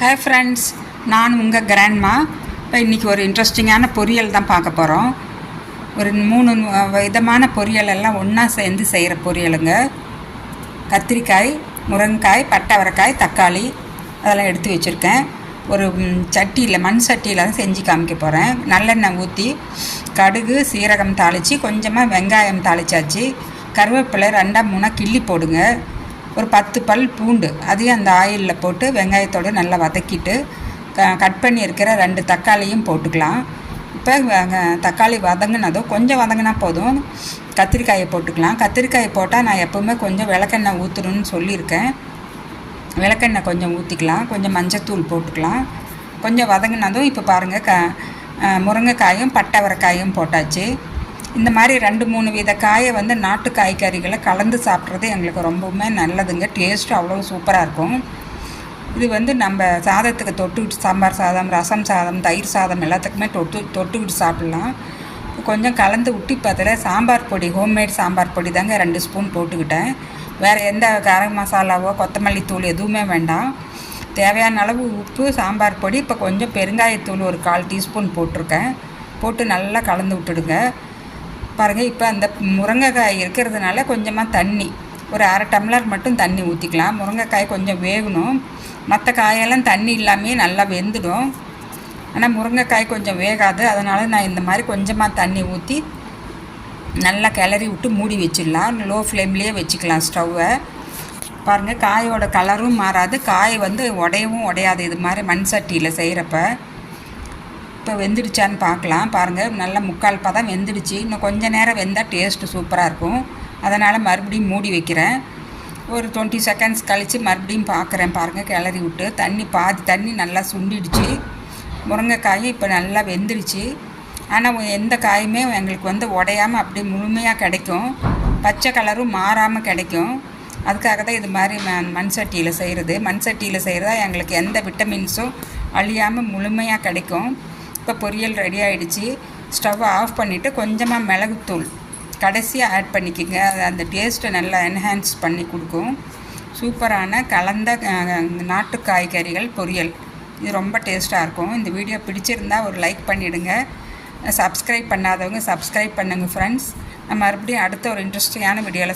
Hey friends நான் உங்கள் grandma இப்போ இன்றைக்கி ஒரு இன்ட்ரெஸ்டிங்கான பொரியல் தான் பார்க்க போகிறோம் ஒரு மூணு விதமான பொரியல் எல்லாம் ஒன்றா சேர்ந்து செய்கிற பொரியலுங்க. கத்திரிக்காய் முருங்கைக்காய் பட்டவரைக்காய் தக்காளி அதெல்லாம் எடுத்து வச்சுருக்கேன். ஒரு சட்டியில் மண் சட்டியில் தான் செஞ்சு காமிக்க போகிறேன் நல்லெண்ணெய் ஊற்றி கடுகு சீரகம் தாளித்து கொஞ்சமாக வெங்காயம் தாளிச்சாச்சு. கருவேப்பிலை ரெண்டாக மூணாக கிள்ளி போடுங்க. ஒரு பத்து பல் பூண்டு அதையும் அந்த ஆயிலில் போட்டு வெங்காயத்தோடு நல்லா வதக்கிட்டு க கட் பண்ணி இருக்கிற ரெண்டு தக்காளியும் போட்டுக்கலாம். இப்போ தக்காளி வதங்கினதும் கொஞ்சம் வதங்கினா போதும். கத்திரிக்காயை போட்டுக்கலாம். கத்திரிக்காயை போட்டால் நான் எப்போவுமே கொஞ்சம் விளக்கெண்ணெய் ஊற்றணும்னு சொல்லியிருக்கேன். விளக்கெண்ணெய் கொஞ்சம் ஊற்றிக்கலாம் கொஞ்சம் மஞ்சத்தூள் போட்டுக்கலாம். கொஞ்சம் வதங்கினதும் இப்போ பாருங்கள் க முருங்கைக்காயும் முருங்கைக்காயும் பட்டவரைக்காயும் போட்டாச்சு. இந்த மாதிரி ரெண்டு மூணு வித காயை வந்து நாட்டு காய்கறிகளை கலந்து சாப்பிட்றது எங்களுக்கு ரொம்பவுமே நல்லதுங்க. டேஸ்ட் அவ்வளோ சூப்பராக இருக்கும். இது வந்து நம்ம சாதத்துக்கு தொட்டுக்கிட்டு சாம்பார் சாதம் ரசம் சாதம் தயிர் சாதம் எல்லாத்துக்குமே தொட்டு தொட்டுக்கிட்டு சாப்பிட்லாம். கொஞ்சம் கலந்து விட்டு இப்போ சாம்பார் பொடி ஹோம்மேட் சாம்பார் பொடி தாங்க ரெண்டு ஸ்பூன் போட்டுக்கிட்டேன். வேறு எந்த கரம் மசாலாவோ கொத்தமல்லி தூள் எதுவுமே வேண்டாம். தேவையான அளவு உப்பு சாம்பார் பொடி இப்போ கொஞ்சம் பெருங்காயத்தூள் ஒரு கால் டீஸ்பூன் போட்டிருக்கேன். போட்டு நல்லா கலந்து விட்டுடுங்க. பாருங்கள் இப்போ அந்த முருங்கைக்காய் இருக்கிறதுனால கொஞ்சமாக தண்ணி ஒரு அரை டம்ளர் மட்டும் தண்ணி ஊற்றிக்கலாம் முருங்கைக்காய் கொஞ்சம் வேகணும். மற்ற காயெல்லாம் தண்ணி இல்லாமே நல்லா வெந்துடும். ஆனால் முருங்கைக்காய் கொஞ்சம் வேகாது. அதனால் நான் இந்த மாதிரி கொஞ்சமாக தண்ணி ஊற்றி நல்லா கிளறி விட்டு மூடி வச்சிடலாம். லோ ஃப்ளேம்லேயே வச்சுக்கலாம் ஸ்டவ்வை பாருங்கள் காயோட கலரும் மாறாது. காய் வந்து உடையவும் உடையாது. இது மாதிரி மண் சட்டியில் செய்கிறப்ப இப்போ வெந்துடுச்சான்னு பார்க்கலாம். பாருங்கள் நல்லா முக்கால் பதம் வெந்துடுச்சு. இன்னும் கொஞ்ச நேரம் வெந்தால் டேஸ்ட்டு சூப்பராக இருக்கும். அதனால் மறுபடியும் மூடி வைக்கிறேன். ஒரு டுவெண்ட்டி செகண்ட்ஸ் கழித்து மறுபடியும் பார்க்குறேன். பாருங்கள் கிளறி விட்டு. தண்ணி பாதி தண்ணி நல்லா சுண்டிடுச்சு. முருங்கைக்காயும் இப்போ நல்லா வெந்துடுச்சு. ஆனால் எந்த காயுமே எங்களுக்கு வந்து உடையாமல் அப்படியே முழுமையாக கிடைக்கும். பச்சை கலரும் மாறாமல் கிடைக்கும். அதுக்காக தான் இது மாதிரி ம- மண் சட்டியில் செய்கிறது மண் சட்டியில் செய்கிறதா எங்களுக்கு எந்த விட்டமின்ஸும் அழியாமல் முழுமையாக கிடைக்கும். இப்போ பொரியல் ரெடி ஆகிடுச்சி ஸ்டவ்வை ஆஃப் பண்ணிவிட்டு கொஞ்சமாக மிளகுத்தூள். கடைசியாக ஆட் பண்ணிக்கோங்க. அது அந்த டேஸ்ட்டை நல்லா என்ஹான்ஸ் பண்ணி கொடுக்கும். சூப்பரான கலந்த நாட்டு காய்கறிகள் பொரியல். இது ரொம்ப டேஸ்ட்டாக இருக்கும். இந்த வீடியோ பிடிச்சிருந்தா ஒரு லைக் பண்ணிவிடுங்க சப்ஸ்கிரைப் பண்ணாதவங்க சப்ஸ்கிரைப் பண்ணுங்கள் ஃப்ரெண்ட்ஸ் நான் மறுபடியும் அடுத்த ஒரு இன்ட்ரெஸ்டிங்கான வீடியோவில்